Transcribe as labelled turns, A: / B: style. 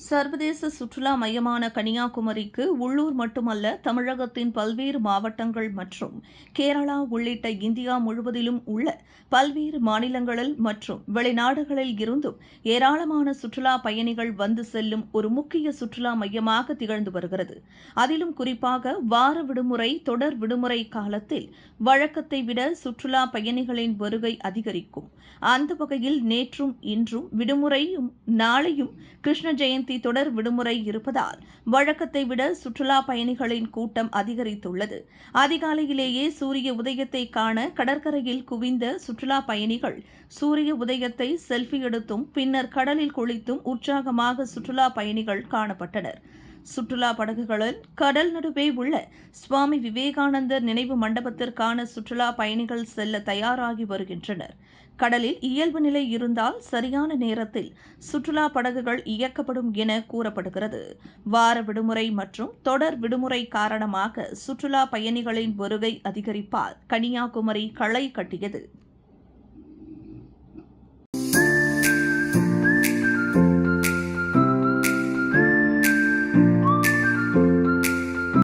A: சர்வதேச சுற்றுலா மையமான கன்னியாகுமரிக்கு உள்ளூர் மட்டுமல்ல தமிழகத்தின் பல்வேறு மாவட்டங்கள் மற்றும் கேரளா உள்ளிட்ட இந்தியா முழுவதிலும் உள்ள பல்வேறு மாநிலங்களில் மற்றும் வெளிநாடுகளில் இருந்தும் ஏராளமான சுற்றுலா பயணிகள் வந்து செல்லும் ஒரு முக்கிய சுற்றுலா மையமாக திகழ்ந்து வருகிறது. அதிலும் குறிப்பாக வார விடுமுறை தொடர் விடுமுறை காலத்தில் வழக்கத்தை விட சுற்றுலா பயணிகளின் வருகை அதிகரிக்கும். அந்த வகையில் நேற்றும் இன்றும் விடுமுறையும் நாளையும் கிருஷ்ண ஜெயந்தி தொடர் விடுமுறை இருப்பதால் வழக்கத்தை விட சுற்றுலா பயணிகளின் கூட்டம் அதிகரித்துள்ளது. அதிகாலையிலேயே சூரிய உதயத்தை காண கடற்கரையில் குவிந்த சுற்றுலா பயணிகள் சூரிய உதயத்தை செல்ஃபி எடுத்தும் பின்னர் கடலில் குளித்தும் உற்சாகமாக சுற்றுலா பயணிகள் காணப்பட்டனர். சுற்றுலா படகுகளில் கடல் நடுவே உள்ள சுவாமி விவேகானந்தர் நினைவு மண்டபத்திற்கான சுற்றுலா பயணிகள் செல்ல தயாராகி வருகின்றனர். கடலில் இயல்பு நிலை இருந்தால் சரியான நேரத்தில் சுற்றுலா படகுகள் இயக்கப்படும் என கூறப்படுகிறது. வார விடுமுறை மற்றும் தொடர் விடுமுறை காரணமாக சுற்றுலா பயணிகளின் வருகை அதிகரிப்பால் கன்னியாகுமரி களை கட்டியது.